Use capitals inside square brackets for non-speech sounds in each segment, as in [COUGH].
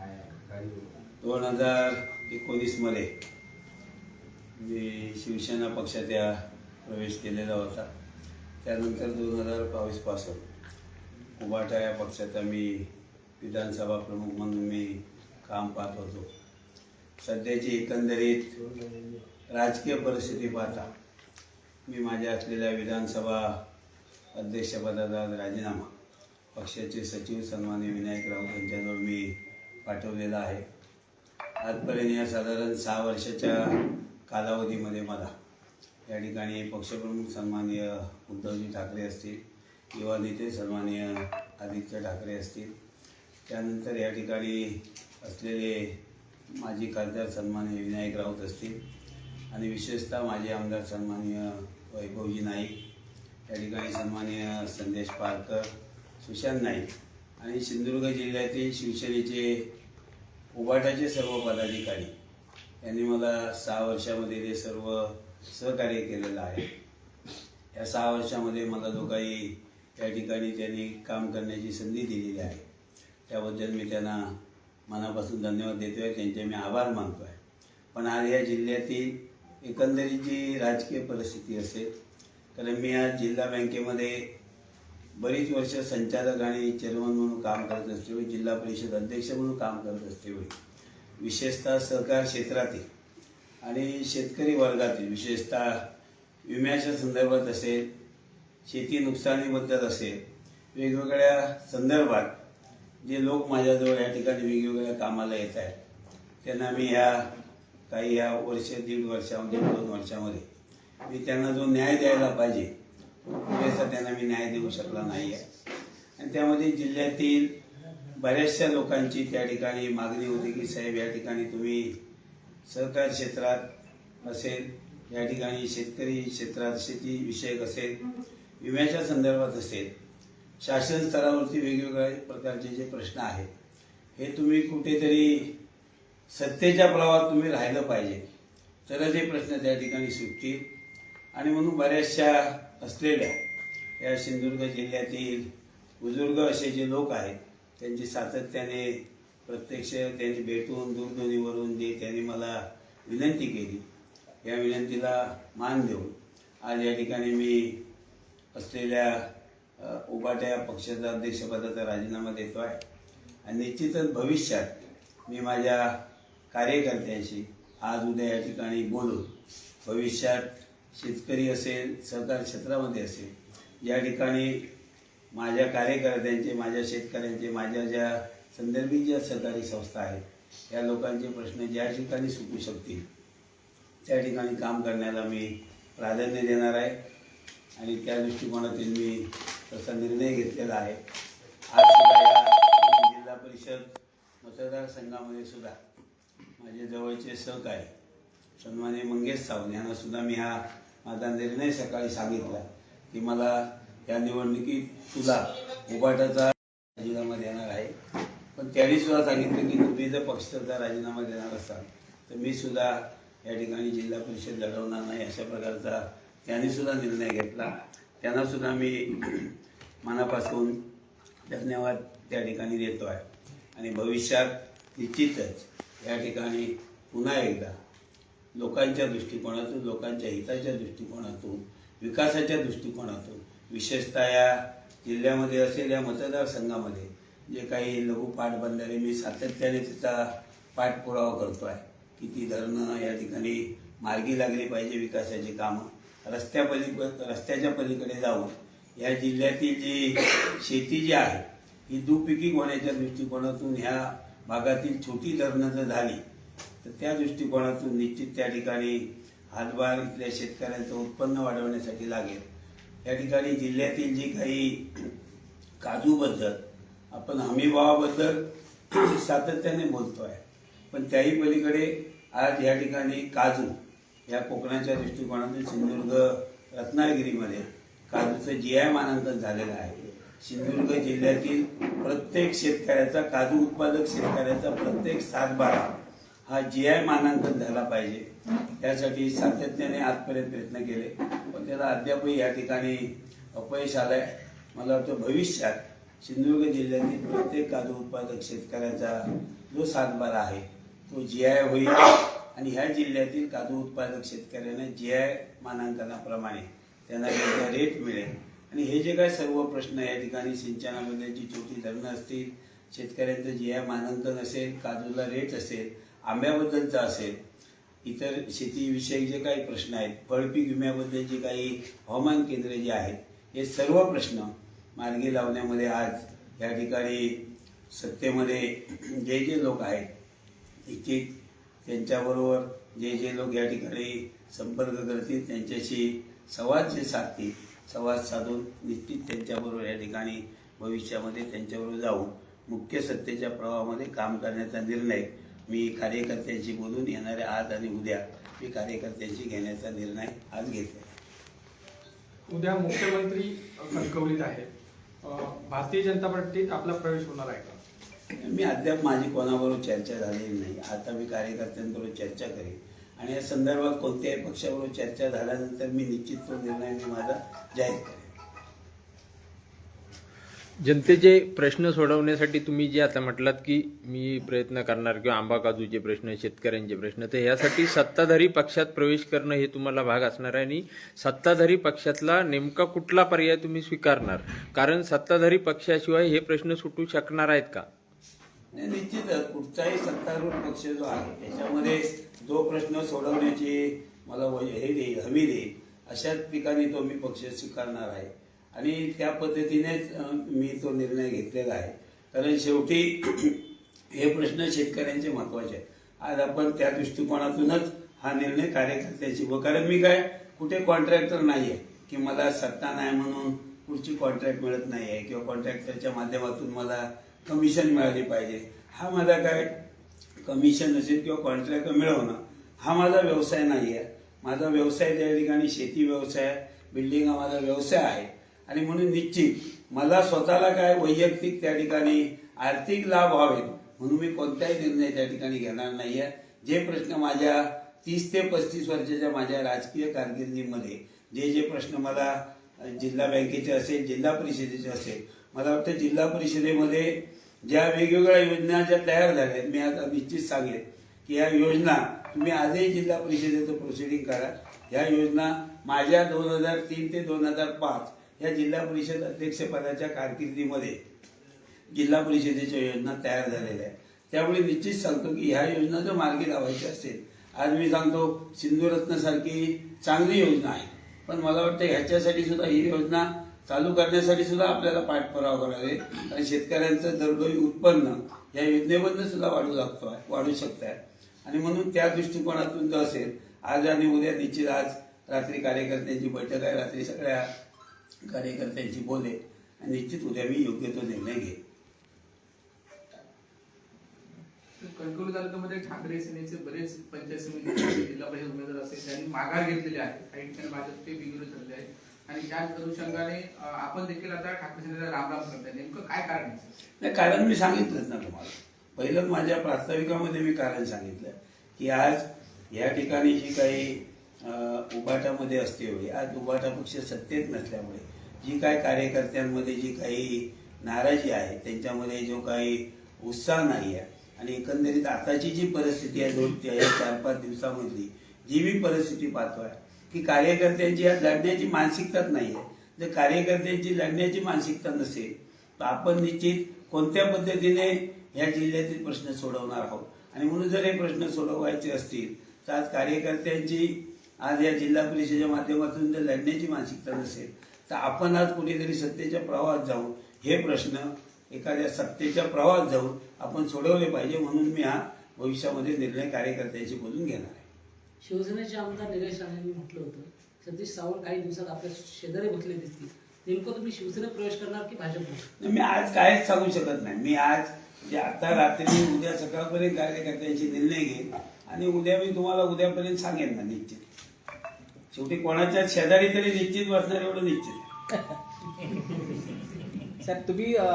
दोन हजार एकोणीसमध्ये मी शिवसेना पक्षात या प्रवेश केलेला होता. त्यानंतर दोन हजार बावीसपासून उभाटा या पक्षाचा मी विधानसभा प्रमुख म्हणून मी काम पाहत होतो. सध्याची एकंदरीत राजकीय परिस्थिती पाहता मी माझ्या असलेल्या विधानसभा अध्यक्षपदाचा राजीनामा पक्षाचे सचिव सन्मान्य विनायक राऊत यांच्याजवळ मी पाठवलेला आहे. आजपर्यंत या साधारण सहा वर्षाच्या कालावधीमध्ये मला या ठिकाणी पक्षप्रमुख सन्माननीय उद्धवजी ठाकरे असतील युवा नेते सन्माननीय आदित्य ठाकरे असतील त्यानंतर या ठिकाणी असलेले माजी खासदार सन्माननीय विनायक राऊत असतील आणि विशेषतः माजी आमदार सन्माननीय वैभवजी नाईक या ठिकाणी सन्माननीय संदेश पारकर सुशांत नाईक आणि सिंधुदुर्ग जिल्ह्यातील शिवसेनेचे उबाटाचे सर्व पदाधिकारी यांनी मला सहा वर्षामध्ये ते सर्व सहकार्य केलेलं आहे. या सहा वर्षामध्ये मला जो काही त्या ठिकाणी त्यांनी काम करण्याची संधी दिलेली आहे त्याबद्दल मी त्यांना मनापासून धन्यवाद देतो आहे त्यांचे मी आभार मानतो आहे पण आज या जिल्ह्यातील एकंदरीत जी राजकीय परिस्थिती असेल कारण मी आज जिल्हा बँकेमध्ये बरीच वर्ष संचालक आणि चेअरमन म्हणून काम करत असते जिल्हा परिषद अध्यक्ष म्हणून काम करत असते विशेषतः सहकार क्षेत्रातील आणि शेतकरी वर्गातील विशेषतः विम्याच्या संदर्भात असेल शेती नुकसानीबद्दल असेल वेगवेगळ्या संदर्भात जे लोक माझ्याजवळ या ठिकाणी वेगवेगळ्या कामाला येत आहेत त्यांना मी ह्या काही ह्या वर्ष दीड वर्षामध्ये दोन वर्षामध्ये मी त्यांना जो न्याय द्यायला पाहिजे पुरेसा त्यांना मी न्याय देऊ शकला नाही आहे आणि त्यामध्ये जिल्ह्यातील बऱ्याचशा लोकांची त्या ठिकाणी मागणी होती की साहेब या ठिकाणी तुम्ही सहकार क्षेत्रात असेल या ठिकाणी शेतकरी क्षेत्रात शेती विषयक असेल विम्याच्या संदर्भात असेल शासन स्तरावरती वेगवेगळ्या प्रकारचे जे प्रश्न आहेत हे तुम्ही कुठेतरी सत्तेच्या प्रवाहात तुम्ही राहिलं पाहिजे. तरच हे प्रश्न त्या ठिकाणी सुटतील. आणि म्हणून बऱ्याचशा असलेल्या या सिंधुदुर्ग जिल्ह्यातील बुजुर्ग असे जे लोक आहेत त्यांची सातत्याने प्रत्यक्ष त्यांनी भेटून दूरध्वनीवरून जे त्यांनी मला विनंती केली या विनंतीला मान देऊन आज या ठिकाणी मी असलेल्या उबाट्या पक्षाचा अध्यक्षपदाचा राजीनामा देतो आहे आणि निश्चितच भविष्यात मी माझ्या कार्यकर्त्यांशी आज उद्या या ठिकाणी बोलून भविष्यात शेतकरी असेल सहकार क्षेत्रामध्ये असेल या ठिकाणी माझ्या कार्यकर्त्यांचे माझ्या शेतकऱ्यांचे माझ्या ज्या संदर्भित ज्या सहकारी संस्था आहेत या लोकांचे प्रश्न ज्या ठिकाणी सुटू शकतील त्या ठिकाणी काम करण्याला मी प्राधान्य देणार आहे. आणि त्या दृष्टिकोनातून मी तसा निर्णय घेतलेला आहे. आज सुद्धा या जिल्हा परिषद मतदारसंघामध्ये सुद्धा माझे जवळचे सहकारी सन्मान्य मंगेश सावंत यांना सुद्धा मी हा माझा निर्णय सकाळी सांगितला की मला या निवडणुकीत तुला उभाटाचा राजीनामा देणार आहे. पण त्यांनी सुद्धा सांगितलं की तुम्ही जर पक्षाचा राजीनामा देणार असाल तर मी सुद्धा या ठिकाणी जिल्हा परिषद लढवणार नाही अशा प्रकारचा त्यांनी सुद्धा निर्णय घेतला. त्यांना सुद्धा मी [CLEARS THROAT] मनापासून धन्यवाद त्या ठिकाणी देतो आहे आणि भविष्यात निश्चितच या ठिकाणी पुन्हा एकदा लोकांच्या दृष्टिकोनातून लोकांच्या हिताच्या दृष्टिकोनातून विकासाच्या दृष्टिकोनातून विशेषतः या जिल्ह्यामध्ये असेल या मतदारसंघामध्ये जे काही लघु पाटबंधारे मी सातत्याने तिचा पाठपुरावा करतो आहे की ती धरणं या ठिकाणी मार्गी लागली पाहिजे विकासाची कामं. रस्त्यापली रस्त्याच्या पलीकडे जाऊन या जिल्ह्यातील जी शेती जी आहे ही दुपिकी होण्याच्या दृष्टिकोनातून ह्या भागातील छोटी धरणं जर झाली तर त्या दृष्टिकोनातून निश्चित त्या ठिकाणी हातभार इथल्या शेतकऱ्यांचं उत्पन्न वाढवण्यासाठी लागेल. या ठिकाणी जिल्ह्यातील जी काही काजूबद्दल आपण हमीभावाबद्दल [CLEARS THROAT] सातत्याने बोलतो आहे. पण त्याही पलीकडे आज या ठिकाणी काजू या कोकणाच्या दृष्टिकोनातून सिंधुदुर्ग रत्नागिरीमध्ये काजूचं जी आय मानांकन झालेलं आहे. सिंधुदुर्ग जिल्ह्यातील प्रत्येक शेतकऱ्याचा काजू उत्पादक शेतकऱ्याचा प्रत्येक सातबारा हा जी आय मानांकन झाला पाहिजे. त्यासाठी सातत्याने आजपर्यंत प्रयत्न केले. पण त्याला अद्यापही या ठिकाणी अपयश आलंय. मला वाटतं भविष्यात सिंधुदुर्ग जिल्ह्यातील प्रत्येक काजू उत्पादक शेतकऱ्याचा जो सातबारा आहे तो जी आय होईल. आणि ह्या जिल्ह्यातील काजू उत्पादक शेतकऱ्यांना जी आय मानांकनाप्रमाणे त्यांना योग्य रेट मिळेल. आणि हे जे काय सर्व प्रश्न या ठिकाणी सिंचनामध्ये जी छोटी धरणं असतील शेतकऱ्यांचं जी आय मानांकन असेल काजूला रेट असेल आंब्याबद्दलचं असेल. इतर शेतीविषयक जे काही प्रश्न आहेत फळपीक जे काही हवामान केंद्रे जे आहेत हे सर्व प्रश्न मार्गी लावण्यामध्ये आज या ठिकाणी सत्तेमध्ये जे जे लोक आहेत इच्छित त्यांच्याबरोबर जे जे लोक या ठिकाणी संपर्क करतील त्यांच्याशी संवाद जे साधतील संवाद साधून निश्चित त्यांच्याबरोबर या ठिकाणी भविष्यामध्ये त्यांच्याबरोबर जाऊन मुख्य सत्तेच्या प्रवाहामध्ये काम करण्याचा निर्णय मी कार्यकर्त्यांशी बोलून येणाऱ्या आज आणि उद्या मी कार्यकर्त्यांशी घेण्याचा निर्णय आज घेतला उद्या मुख्यमंत्री कणकवलीत आहेत. अं, भारतीय जनता पार्टीत आपला प्रवेश होणार आहे का? मी अद्याप माझी कोणाबरोबर चर्चा झालेली नाही. आता मी कार्यकर्त्यांबरोबर चर्चा करेन. आणि या संदर्भात कोणत्याही पक्षाबरोबर चर्चा झाल्यानंतर मी निश्चित तो निर्णय मी माझा जाहीर करेन. जनतेचे प्रश्न सोडवण्यासाठी तुम्ही जे आता म्हटलात की मी प्रयत्न करणार किंवा आंबा काजूचे प्रश्न शेतकऱ्यांचे प्रश्न तर यासाठी सत्ताधारी पक्षात प्रवेश करणं हे तुम्हाला भाग असणार आहे आणि सत्ताधारी पक्षातला नेमका कुठला पर्याय तुम्ही स्वीकारणार? कारण सत्ताधारी पक्षाशिवाय हे प्रश्न सुटू शकणार आहेत का? नाही निश्चितच कुठचाही सत्तारूढ पक्ष जो आहे त्याच्यामध्ये जो प्रश्न सोडवण्याची मला हे देईल हमी देईल अशाच ठिकाणी तो मी पक्ष स्वीकारणार आहे. आणि त्या पद्धतीनेच मी तो निर्णय घेतलेला आहे. कारण शेवटी [CLEARS THROAT] हे प्रश्न शेतकऱ्यांचे महत्त्वाचे आहेत. आज आपण त्या दृष्टिकोनातूनच हा निर्णय कार्यकर्त्याची व कारण मी काय? कुठे कॉन्ट्रॅक्टर नाही आहे की मला सत्ता नाही म्हणून पुढची कॉन्ट्रॅक्ट मिळत नाही आहे किंवा कॉन्ट्रॅक्टरच्या माध्यमातून मला कमिशन मिळाली पाहिजे. हा माझा काय? कमिशन असेल किंवा कॉन्ट्रॅक्ट मिळवणं हा माझा व्यवसाय नाही आहे माझा व्यवसाय त्या ठिकाणी शेती व्यवसाय बिल्डिंग हा माझा व्यवसाय आहे. आणि म्हणून निश्चित मला स्वतःला काय वैयक्तिक त्या ठिकाणी आर्थिक लाभ व्हावेत म्हणून मी कोणताही निर्णय त्या ठिकाणी घेणार नाही आहे जे प्रश्न माझ्या तीस ते पस्तीस वर्षाच्या माझ्या राजकीय कारकिर्दीमध्ये जे जे प्रश्न मला जिल्हा बँकेचे असेल जिल्हा परिषदेचे असेल मला वाटतं जिल्हा परिषदेमध्ये ज्या वेगवेगळ्या योजना ज्या तयार झाल्या आहेत मी आता निश्चित सांगेन की या योजना तुम्ही आजही जिल्हा परिषदेचं प्रोसिडिंग करा. या योजना माझ्या दोन हजार तीन ते दोन हजार पाच या जिल्हा परिषद अध्यक्षपदाच्या कारकिर्दीमध्ये जिल्हा परिषदेच्या योजना तयार झालेल्या आहेत. त्यामुळे निश्चित सांगतो की ह्या योजना जर मार्गी लावायची असेल आज मी सांगतो सिंधुरत्नसारखी चांगली योजना आहे. पण मला वाटतं ह्याच्यासाठी सुद्धा ही योजना चालू करण्यासाठी सुद्धा आपल्याला पाठपुरावा करावे आणि शेतकऱ्यांचं दरडोई उत्पन्न या योजनेमधनं सुद्धा वाढू लागतो आहे वाढू शकत आहे. आणि म्हणून त्या दृष्टिकोनातून जर असेल आज आणि उद्या निश्चित आज रात्री कार्यकर्त्यांची बैठक आहे रात्री सगळ्या कार्यकर्त्यांची बोले आणि निश्चित उद्या मी योग्य तो निर्णय घेईन. कणकवली तालुक्यामध्ये ठाकरे सेनेचे बरेच पंचायत समिती जिल्हा परिषद उमेदवार असेल त्यांनी माघार घेतलेली आहे. काही ठिकाणी भाजपचे बिनविरोध ठरले आहेत. आणि त्याच अनुषंगाने आपण देखील आता ठाकरे सेनेला राम राम करताय. नेमकं काय कारण आहे? नाही कारण मी सांगितलंच ना तुम्हाला. पहिलं माझ्या प्रास्ताविकामध्ये मी कारण सांगितलं की आज या ठिकाणी जी काही उबाटामध्ये उभाटामध्ये असते एवढी. आज उबाटा पक्ष सत्तेत नसल्यामुळे जी काय कार्यकर्त्यांमध्ये जी काही नाराजी आहे त्यांच्यामध्ये जो काही उत्साह नाही आहे आणि एकंदरीत आताची जी परिस्थिती आहे दोन या चार पाच दिवसामधली जी मी परिस्थिती आहे की कार्यकर्त्यांची आज लढण्याची मानसिकताच नाही आहे. जर कार्यकर्त्यांची लढण्याची मानसिकता नसेल तर आपण निश्चित कोणत्या पद्धतीने ह्या जिल्ह्यातील प्रश्न सोडवणार आहोत? आणि म्हणून जर हे प्रश्न सोडवायचे असतील तर आज कार्यकर्त्यांची आज या जिल्हा परिषदेच्या माध्यमातून जर लढण्याची मानसिकता नसेल तर आपण आज कुठेतरी सत्तेच्या प्रवाहात जाऊन हे प्रश्न एखाद्या सत्तेच्या प्रवाहात जाऊन आपण सोडवले पाहिजे म्हणून मी हा भविष्यामध्ये निर्णय कार्यकर्त्यांशी बोलून घेणार आहे. शिवसेनेचे आमदार निलेश राणेंनी म्हटलं होतं सतीश सावंत काही दिवसात आपल्या शेजारी बसले दिसतील. नेमकं तुम्ही शिवसेनेत प्रवेश करणार की नाही, मी आज कायच सांगू शकत नाही. मी आज म्हणजे आता रात्री उद्या सकाळपर्यंत कार्यकर्त्यांशी निर्णय घेईन आणि उद्या मी तुम्हाला उद्यापर्यंत सांगेन ना निश्चित. शेवटी कोणाच्या शेजारी तरी निश्चित बसणार एवढं निश्चित. [LAUGHS] साहेब तुम्ही अ,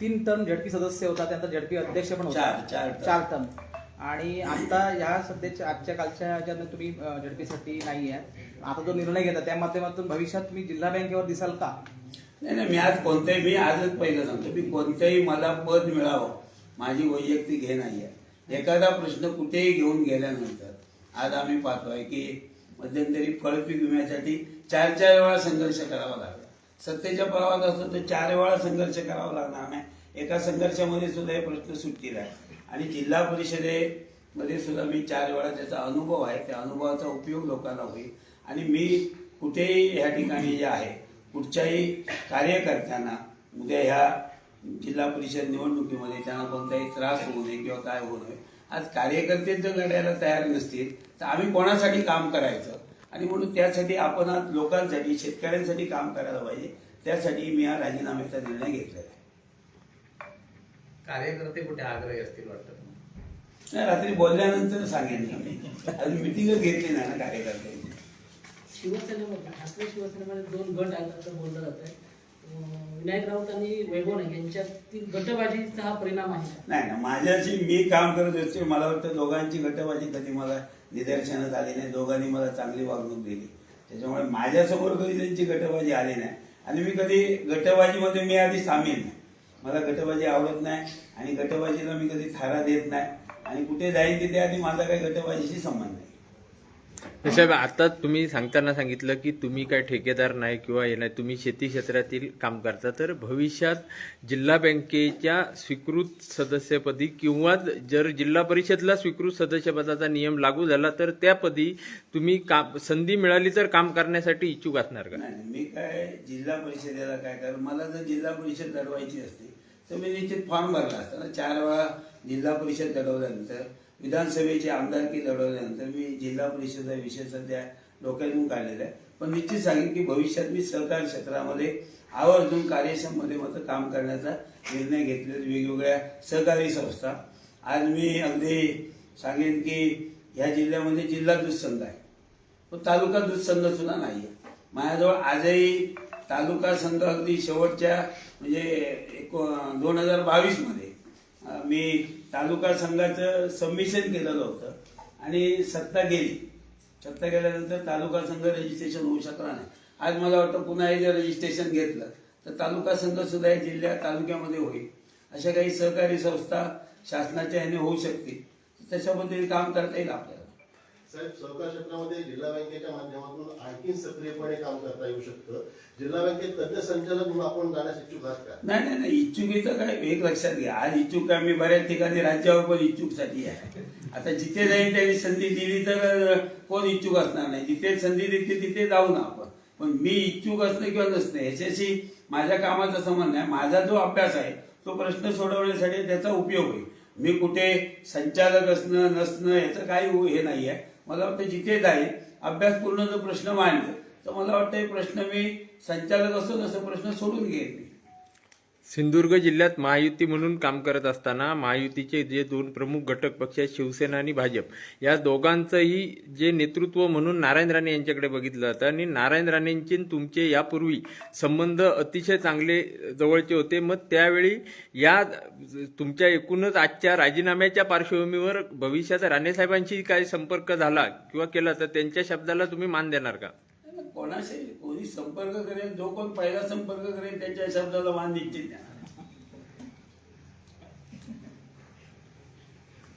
तीन टर्म झडपी सदस्य होता त्यानंतर झडपी अध्यक्ष पण होता. चार चार term. चार टर्म. आणि आता या सध्याच्या आजच्या कालच्या ह्याच्यात तुम्ही अ, झडपीसाठी नाही आहे आता जो निर्णय घेता त्या माध्यमातून भविष्यात तुम्ही जिल्हा बँकेवर दिसाल का? नाही नाही मी आज कोणत्याही मी आजच पहिलं सांगतो मी कोणत्याही मला पद मिळावं माझी वैयक्तिक हे नाही आहे एखादा प्रश्न कुठेही घेऊन गेल्यानंतर आज आम्ही पाहतोय की मध्यंतरी फळपीक विम्यासाठी चार चार वेळा संघर्ष करावा लागला. सत्तेच्या प्रवाहात असतो तर चार वेळा संघर्ष करावा लागणार नाही. एका संघर्षामध्ये सुद्धा हे प्रश्न सुटतील. आहे आणि जिल्हा परिषदेमध्ये सुद्धा मी चार वेळा त्याचा अनुभव आहे त्या अनुभवाचा उपयोग लोकांना होईल. आणि मी कुठेही ह्या ठिकाणी जे आहे कुठच्याही कार्यकर्त्यांना उद्या ह्या जिल्हा परिषद निवडणुकीमध्ये त्यांना कोणताही त्रास होऊ नये किंवा काय होऊ नये आज कार्यकर्ते जर लढायला तयार नसतील तर आम्ही कोणासाठी काम करायचं? आणि म्हणून त्यासाठी आपण आज लोकांसाठी शेतकऱ्यांसाठी काम करायला पाहिजे. त्यासाठी मी हा राजीनाम्याचा निर्णय घेतलेला आहे. कार्यकर्ते कुठे आग्रही असतील वाटतं नाही, रात्री बोलल्यानंतर सांगेन ना मी. अजून मिटिंगच घेतली नाही ना कार्यकर्त्यांची. शिवसेनेमध्ये ठाकरे शिवसेनेमध्ये दोन गट असं बोललं जात आहे विनायक राऊत आणि वैभव नाईक यांच्यातील गटबाजीचा हा परिणाम आहे नाही ना माझ्याशी मी काम करत असते मला वाटतं दोघांची गटबाजी कधी मला निदर्शनात आली नाही. दोघांनी मला चांगली वागणूक दिली. त्याच्यामुळे माझ्यासमोर कधी त्यांची गटबाजी आली नाही. आणि मी कधी गटबाजीमध्ये मी आधी सामील नाही. मला गटबाजी आवडत नाही आणि गटबाजीला मी कधी थारा देत नाही. आणि कुठे जाईन तिथे आधी माझा काही गटबाजीशी संबंध नाही. साहेब आता तुम्ही सांगताना सांगितलं की तुम्ही काय ठेकेदार नाही किंवा हे नाही तुम्ही शेती क्षेत्रातील काम करता तर भविष्यात जिल्हा बँकेच्या स्वीकृत सदस्यपदी किंवा जर जिल्हा परिषदला स्वीकृत सदस्यपदाचा नियम लागू झाला तर त्यापदी तुम्ही काम संधी मिळाली तर काम करण्यासाठी इच्छुक असणार का? नाही मी काय जिल्हा परिषदेला काय कर? मला जर जिल्हा परिषद लढवायची असती तर मी निश्चित फॉर्म भरला असता. ना चार वेळा जिल्हा परिषद लढवल्यानंतर विधानसभेची आमदारकी लढवल्यानंतर मी जिल्हा परिषदचा विषय सध्या डोक्यातून काढलेला आहे. पण निश्चित सांगेन की भविष्यात मी सहकार क्षेत्रामध्ये आवर्जून कार्यक्षममध्ये मात्र काम करण्याचा निर्णय घेतलेला वेगवेगळ्या सहकारी संस्था. आज मी अगदी सांगेन की ह्या जिल्ह्यामध्ये जिल्हा दूधसंघ आहे. तो तालुका दूधसंघ सुद्धा नाही आहे माझ्याजवळ आजही तालुका संघ अगदी शेवटच्या म्हणजे एक दोन हजार बावीसमध्ये मी तालुका संघाचं सबमिशन केलेलं होतं आणि सत्ता गेली. सत्ता गेल्यानंतर तालुका संघ रजिस्ट्रेशन होऊ शकला नाही. आज मला वाटतं पुन्हा हे जर रजिस्ट्रेशन घेतलं तर तालुका संघ सुद्धा या जिल्ह्या तालुक्यामध्ये होईल. अशा काही सहकारी संस्था शासनाच्या ह्याने होऊ शकतील. त्याच्याबद्दल काम करता येईल आपल्याला. साहेब सहकार क्षेत्रामध्ये जिल्हा बँकेच्या माध्यमातून आणखी सक्रियपणे काम करता येऊ शकतं. जिल्हा बँकेत तज्ञ संचालक म्हणून आपण जाण्यास इच्छुक आहात का? नाही नाही नाही इच्छुकीचं काय एक लक्षात घ्या. आज इच्छुक आम्ही मी बऱ्याच ठिकाणी राज्यावर पण इच्छुकसाठी आहे. आता जिथे जाईल त्यांनी संधी दिली तर कोण इच्छुक असणार नाही. जिथे संधी देते तिथे जाऊ ना आपण. पण मी इच्छुक असणं किंवा नसणं ह्याच्याशी माझ्या कामाचा संबंध आहे. माझा जो अभ्यास आहे तो प्रश्न सोडवण्यासाठी त्याचा उपयोग होईल मी कुठे संचालक असणं नसणं याचं काही हे नाही आहे मला वाटतं जिथे जाईल अभ्यास पूर्ण प्रश्न मांडले तर मला वाटतं हे प्रश्न मी संचालक असो असं प्रश्न सोडून घेईल. मी सिंधुदुर्ग जिल्ह्यात महायुती म्हणून काम करत असताना महायुतीचे जे दोन प्रमुख घटक पक्ष आहेत शिवसेना आणि भाजप या दोघांचंही जे नेतृत्व म्हणून नारायण राणे यांच्याकडे बघितलं जातं. आणि नारायण राणेंचे तुमचे यापूर्वी संबंध अतिशय चांगले जवळचे होते. मग त्यावेळी या तुमच्या एकूणच आजच्या राजीनाम्याच्या पार्श्वभूमीवर भविष्यात राणेसाहेबांशी काय संपर्क झाला किंवा केला तर त्यांच्या शब्दाला तुम्ही मान देणार का? कोणाशी कोणी संपर्क करेल जो कोण पहिला संपर्क करेल त्याच्या शब्दाला मान निश्चित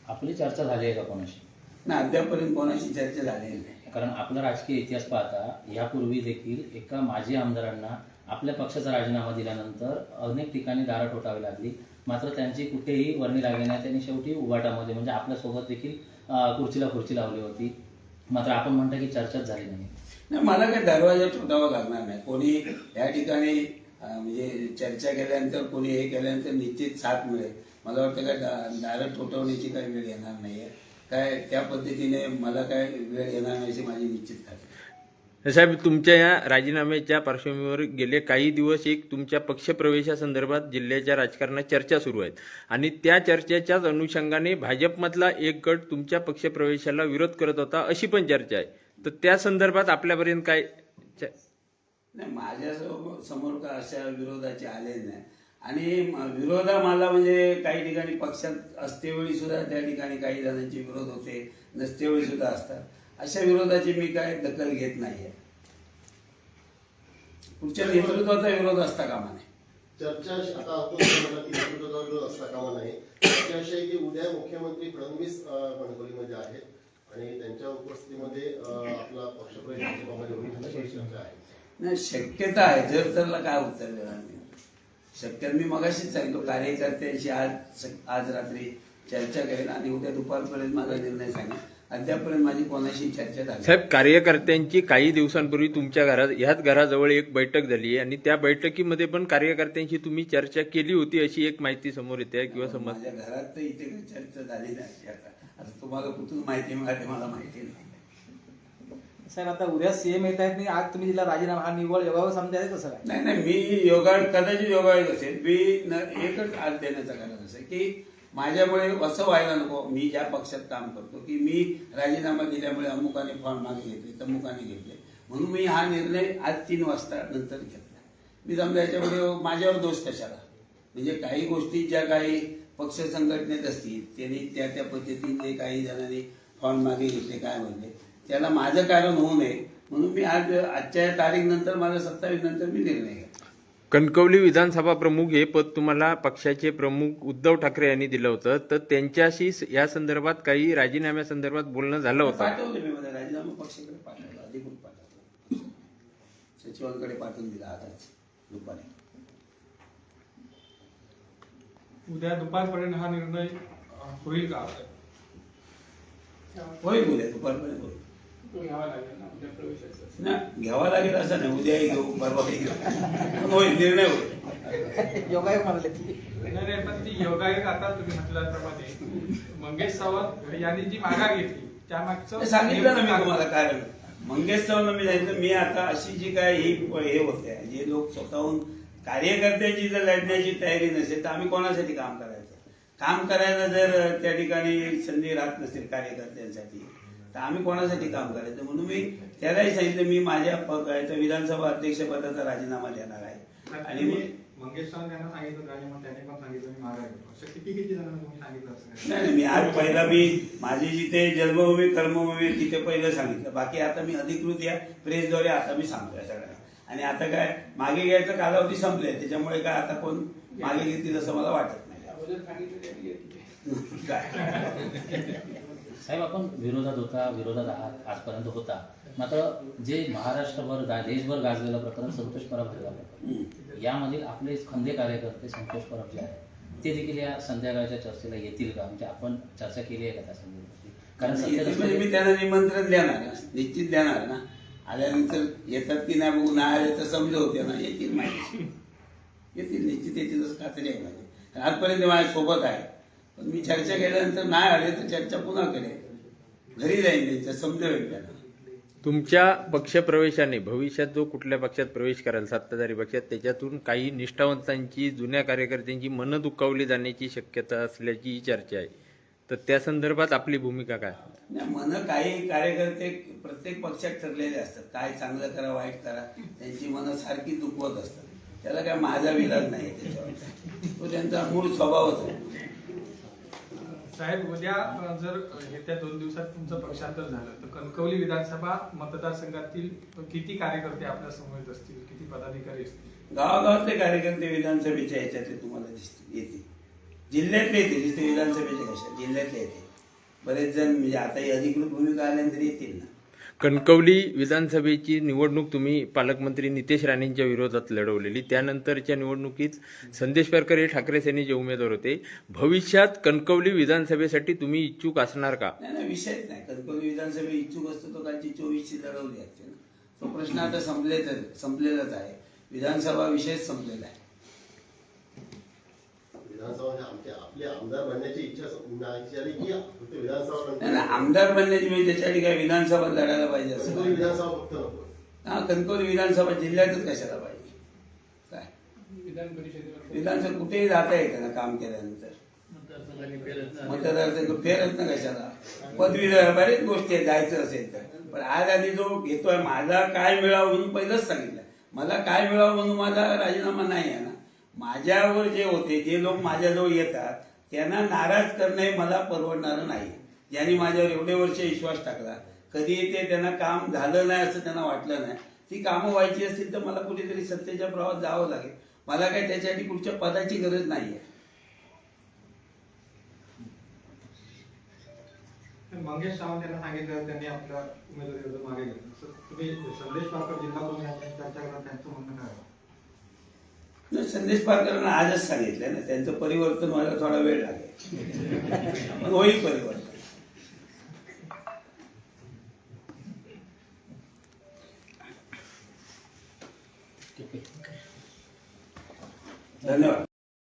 आपली चर्चा झाली आहे का कोणाशी? ना अद्यापर्यंत कोणाशी चर्चा झालेली नाही. कारण आपला राजकीय इतिहास पाहता यापूर्वी देखील एका माजी आमदारांना आपल्या पक्षाचा राजीनामा दिल्यानंतर अनेक ठिकाणी दारा ठोठावी लागली. मात्र त्यांची कुठेही वर्णी लागली नाही. त्यांनी शेवटी उभाटामध्ये म्हणजे आपल्यासोबत देखील खुर्चीला खुर्ची लावली होती. मात्र आपण म्हणता की चर्चाच झाली नाही. नाही मला काही दरवाजा ठोठावा लागणार नाही. कोणी या ठिकाणी म्हणजे चर्चा केल्यानंतर कोणी हे केल्यानंतर निश्चित साथ मिळेल. मला वाटतं काय दारं ठोठवण्याची काही वेळ येणार नाहीये. काय त्या पद्धतीने मला काय वेळ येणार नाही अशी माझी निश्चित खात्री साहेब तुमच्या या राजीनाम्याच्या पार्श्वभूमीवर गेले काही दिवस एक तुमच्या पक्षप्रवेशासंदर्भात जिल्ह्याच्या राजकारणात चर्चा सुरू आहेत. आणि त्या चर्चेच्याच अनुषंगाने भाजपमधला एक गट तुमच्या पक्षप्रवेशाला विरोध करत होता अशी पण चर्चा आहे. तर त्या संदर्भात आपल्यापर्यंत काय च- नाही माझ्या समोर- का अशा विरोधाचे आले नाही. आणि म- विरोधा मला म्हणजे काही ठिकाणी पक्षात असतेवेळी सुद्धा त्या ठिकाणी काही जणांचे विरोध होते नसतेवेळी सुद्धा असतात. अशा विरोधाची मी काय दखल घेत नाहीये. पुढच्या नेतृत्वाचा विरोध असता कामा नये. चर्चा आता आपण नेतृत्वाचा विरोध असता कामा नये. चर्चा अशी आहे की उद्या मुख्यमंत्री फडणवीस अं, कणकवलीमध्ये आहेत. आणि त्यांच्या उपस्थितीमध्ये आपला पक्षप्रवेश नाही शक्यता आहे. जर तरला काय उत्तर देणार मी शक्य मी मगाशीच सांगितलो कार्यकर्त्यांशी आज स- आज रात्री चर्चा करेन आणि उद्या दुपारपर्यंत माझा निर्णय सांगेन. अद्यापर्यंत माझी कोणाशी चर्चा झाली साहेब कार्यकर्त्यांची काही दिवसांपूर्वी तुमच्या घरात ह्याच घराजवळ एक बैठक झाली आहे आणि त्या बैठकीमध्ये पण कार्यकर्त्यांशी तुम्ही चर्चा केली होती अशी एक माहिती समोर येते किंवा समज माझ्या घरात तर इथे चर्चा झाली नाही आता तुम्हाला कुठून माहिती मिळाली मला माहिती नाही. साहेब आता उद्या सीएम येत आहेत आणि आज तुम्ही दिला राजीनामा हा निव्वळ योगावर समजा आहे कसं काय नाही नाही मी योगा कदाचित योगायोग असेल. मी एकच आज देण्याचं कारण असं आहे की माझ्यामुळे असं व्हायला नको. मी ज्या पक्षात काम करतो की मी राजीनामा दिल्यामुळे अमुकाने फॉर्म मागे घेतले तमुकाने घेतले. म्हणून मी हा निर्णय आज तीन वाजता नंतर घेतला. मी समजा याच्यामध्ये माझ्यावर दोष कशाला? म्हणजे काही गोष्टी ज्या काही पक्ष संघटनेत असतील त्यांनी त्या त्या पद्धतीने काही जणांनी फॉर्म मागे घेतले काय म्हणले त्याला माझं कारण होऊ नये म्हणून मी आज आजच्या तारीख नंतर माझा सत्तावीस नंतर मी निर्णय घेतला कणकवली विधानसभा प्रमुख हे पद तुम्हाला पक्षाचे प्रमुख उद्धव ठाकरे यांनी दिलं होतं. तर त्यांच्याशी या संदर्भात काही राजीनाम्या संदर्भात बोलणं झालं होतं. पाठवलं मी मला राजीनामा पक्षाकडे पाठवला अधिकृत पाठवला. सचिवांकडे पाठवून दिला आताच दुपारी. उद्या दुपारपर्यंत हा निर्णय होईल का होईल उद्या दुपारपर्यंत होईल. तो घ्यावा लागेल ना उद्या प्रवेशाचा. नाही घ्यावा लागेल असं नाही उद्याही घेऊ परवाही घेऊ. होईल निर्णय होईल. योगायोग म्हणाले नाही नाही पण ती योगायोग आता तुम्ही म्हटल्याप्रमाणे मंगेश सावंत यांनी जी माघार घेतली त्या मागचं ते सांगितलं ना मी तुम्हाला कारण मंगेश चव्हाण मी सांगितलं मी आता अशी जी काय ही हे होते जे लोक स्वतःहून कार्यकर्त्याची जर लढण्याची तयारी नसेल तर आम्ही कोणासाठी काम करायचं? काम करायला जर त्या ठिकाणी संधी राहत नसेल कार्यकर्त्यांसाठी तर आम्ही कोणासाठी काम करायचं? म्हणून मी त्यालाही सांगितलं मी माझ्या विधानसभा अध्यक्षपदाचा राजीनामा देणार आहे. आणि मी मंगेश सावंत यांना सांगितलं राजीनामा त्यांनी पण सांगितलं मी? नाही? आज पहिला मी माझी जिथे जन्मभूमी कर्मभूमी तिथे पहिलं सांगितलं. बाकी आता मी अधिकृत या प्रेसद्वारे आता मी सांगतोय सगळ्यांना. आणि आता काय मागे घ्यायचा कालावधी संपले त्याच्यामुळे काय आता कोण मागे घेतील असं मला वाटत नाही. [LAUGHS] काय? साहेब आपण विरोधात होता विरोधात आहात आजपर्यंत होता. मात्र जे महाराष्ट्रभर गा देशभर गाजलेलं प्रकरण संतोष परब हे झालं. यामधील आपले खंदे कार्यकर्ते संतोष परब जे आहेत ते देखील या संध्याकाळच्या चर्चेला येतील का? म्हणजे आपण चर्चा केली आहे का त्या संदर्भातली? कारण म्हणजे मी त्यांना निमंत्रण देणार ना निश्चित देणार ना. आल्यानंतर येतात की नाही बघू नाही आले तर समजवते ना येतील माहिती येतील निश्चित येतील खात्री आहे माझी. आजपर्यंत माझ्या सोबत आहे. पण मी चर्चा केल्यानंतर नाही आले तर चर्चा पुन्हा करेल घरी जाईन त्यांच्या समजवेल त्यांना. तुमच्या पक्षप्रवेशाने भविष्यात जो कुठल्या पक्षात प्रवेश कराल सत्ताधारी पक्षात त्याच्यातून काही निष्ठावंतांची जुन्या कार्यकर्त्यांची मनं दुखावली जाण्याची शक्यता असल्याची चर्चा आहे. तर त्या संदर्भात आपली भूमिका काय? नाही मन काही कार्यकर्ते प्रत्येक पक्षात ठरलेले असतात. काय चांगलं करा वाईट करा त्यांची मनं सारखी दुखवत असतात. त्याला काय माझा विलाज नाही त्याच्यावर. तो त्यांचा मूळ स्वभावच आहे. साहेब उद्या जर येत्या दोन दिवसात तुमचं पक्षांतर झालं तर कणकवली विधानसभा मतदारसंघातील किती कार्यकर्ते आपल्यासमोर असतील? किती पदाधिकारी असतील? गावागावातले कार्यकर्ते विधानसभेच्या ह्याच्यातले तुम्हाला दिसतील येतील. जिल्ह्यातले येतील नुसते विधानसभेचे कशा? जिल्ह्यातले येतील. बरेच जण म्हणजे आता ही अधिकृत भूमिका आल्यानंतर येतील ना. कणकवली विधानसभेची निवडणूक तुम्ही पालकमंत्री नितेश राणेंच्या विरोधात लढवलेली. त्यानंतरच्या निवडणुकीत संदेश पारकर हे ठाकरे सेनेचे उमेदवार होते. भविष्यात कणकवली विधानसभेसाठी तुम्ही इच्छुक असणार का? नाही नाही विषयच नाही. कणकवली विधानसभे इच्छुक असतो तो कालची चोवीसची लढवली असते ना. तो प्रश्न आता संपलेच संपलेलाच आहे. विधानसभा विषयच संपलेला आहे. विधानसभा आमच्या आपले आमदार बनण्याची इच्छा नाही झाली की फक्त विधानसभा आमदार बनण्याची म्हणजे त्याच्यासाठी काय विधानसभा लढायला पाहिजे असं कणकवली नाही. विधानसभा फक्त नको. हा कणकवली विधानसभा जिल्ह्यातच कशाला पाहिजे? काय? विधान परिषदेवर विधानसभा कुठेही जाता येतं ना काम केल्यानंतर. मतदारसंघ फेरत ना कशाला? पदवीधर बरेच गोष्टी आहेत जायचं असेल तर. पण आज आधी जो घेतोय माझा काय मिळावं म्हणून पहिलंच सांगितलं. मला काय मिळावं म्हणून माझा राजीनामा नाही आहे ना. माझ्यावर जे होते जे लोक माझ्याजवळ येतात त्यांना नाराज करणं हे मला परवडणारं नाही. ज्यांनी माझ्यावर एवढे वर्ष विश्वास टाकला कधी ते त्यांना काम झालं नाही असं त्यांना वाटलं नाही. ती कामं व्हायची असतील तर मला कुठेतरी सत्तेच्या प्रवाहात जावं लागेल. मला काय त्याच्यासाठी कुठच्या पदाची गरज नाही आहे मंगेश सावंत यांना सांगितलं त्यांनी आपला उमेदवारी अर्ज मागे घेतला. तुम्ही संदेश पारकर जिल्हा प्रमुख यांच्याशी चर्चा करा त्यांचं म्हणणं काय? आहे? संदेश पारकरांना आजच सांगितलं ना त्यांचं परिवर्तन व्हायला थोडा वेळ लागेल मग होईल परिवर्तन धन्यवाद